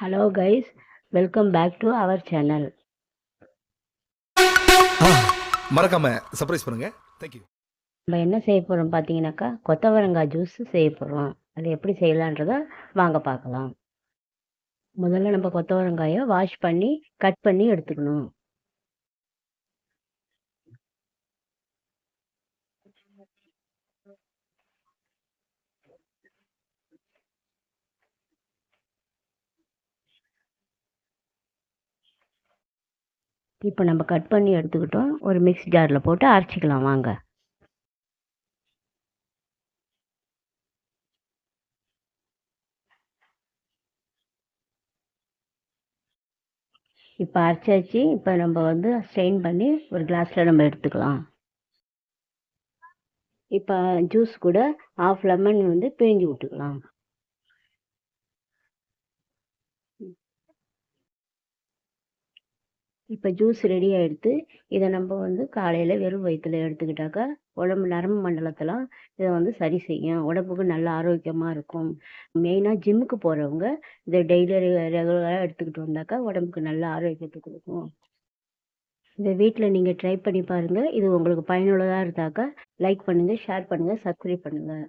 Hello guys welcome back to our channel மறக்காம surprise பண்ணுங்க. நம்ம என்ன செய்ய போகிறோம் பார்த்தீங்கன்னாக்கா கொத்தவரங்காய் ஜூஸ் செய்ய போகிறோம் அது எப்படி செய்யலான்றத வாங்க பார்க்கலாம். முதல்ல நம்ம கொத்தவரங்காயை வாஷ் பண்ணி கட் பண்ணி எடுத்துக்கணும். இப்போ நம்ம கட் பண்ணி எடுத்துக்கிட்டோம். ஒரு மிக்ஸி ஜாரில் போட்டு அரைச்சிக்கலாம். வாங்க. இப்போ அரைச்சாச்சு. இப்போ நம்ம வந்து ஸ்ட்ரெயின் பண்ணி ஒரு கிளாஸில் நம்ம எடுத்துக்கலாம். இப்போ ஜூஸ் கூட ஆஃப் லெமன் வந்து பிழிஞ்சு விட்டுக்கலாம் இப்போ ஜூஸ் ரெடி ஆகிடுத்து இதை நம்ம வந்து காலையில் வெறும் வயிற்றில் எடுத்துக்கிட்டாக்கா உடம்பு நரம்பு மண்டலத்தெல்லாம் இதை வந்து சரி செய்யும். உடம்புக்கு நல்ல ஆரோக்கியமாக இருக்கும். மெயினாக ஜிம்முக்கு போகிறவங்க இதை டெய்லி ரெகுலராக எடுத்துக்கிட்டு வந்தாக்கா உடம்புக்கு நல்ல ஆரோக்கியத்தை கொடுக்கும். இதை வீட்டில் நீங்கள் ட்ரை பண்ணி பாருங்கள் இது உங்களுக்கு பயனுள்ளதாக இருந்தாக்கா லைக் பண்ணுங்கள் ஷேர் பண்ணுங்கள் சப்ஸ்கிரைப் பண்ணுங்கள்